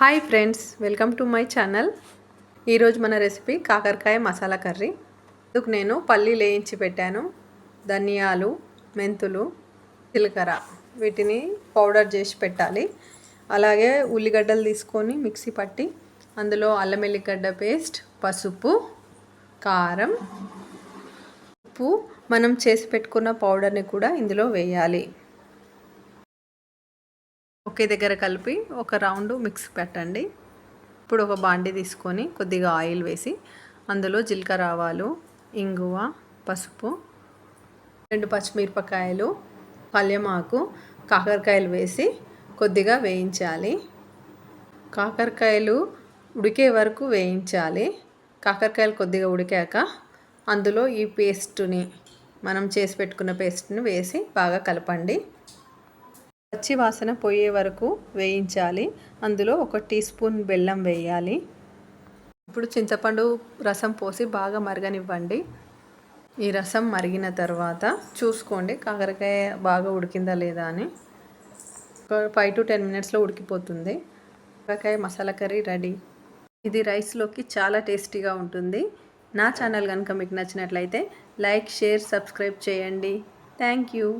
Hi friends welcome to my channel ఈరోజు మన recipe కాకరకాయ మసాలా కర్రీ. అందుకు నేను పల్లి లేయించి పెట్టాను. ధనియాలు మెంతులు జీలకర్ర. వీటిని పౌడర్ చేసి పెట్టాలి. అలాగే ఉల్లిగడ్డలు తీసుకొని మిక్సీ పట్టి అందులో అల్లం ఎల్లిగడ్డ పేస్ట్ పసుపు కారం ఉప్పు. మనం చేసి పెట్టుకున్న పౌడర్ని కూడా ఇందులో వేయాలి. ఒకే దగ్గర కలిపి ఒక రౌండ్ మిక్స్ పెట్టండి. ఇప్పుడు ఒక బాండి తీసుకొని కొద్దిగా ఆయిల్ వేసి అందులో జీలకర్ర ఆవాలు ఇంగువ పసుపు రెండు పచ్చిమిరపకాయలు పల్లెమాకు కాకరకాయలు వేసి కొద్దిగా వేయించాలి. కాకరకాయలు ఉడికే వరకు వేయించాలి. కాకరకాయలు కొద్దిగా ఉడికాక అందులో ఈ పేస్ట్ని మనం చేసి పెట్టుకున్న పేస్ట్ని వేసి బాగా కలపండి. పచ్చి వాసన పోయే వరకు వేయించాలి. అందులో ఒక టీ స్పూన్ బెల్లం వేయాలి. ఇప్పుడు చింతపండు రసం పోసి బాగా మరగనివ్వండి. ఈ రసం మరిగిన తర్వాత చూసుకోండి కాకరకాయ బాగా ఉడికిందా లేదా అని. ఒక ఫైవ్ టు టెన్ మినిట్స్లో ఉడికిపోతుంది. కాకరకాయ మసాలా కర్రీ రెడీ. ఇది రైస్లోకి చాలా టేస్టీగా ఉంటుంది. నా ఛానల్ కనుక మీకు నచ్చినట్లయితే లైక్ షేర్ సబ్స్క్రైబ్ చేయండి. Thank you.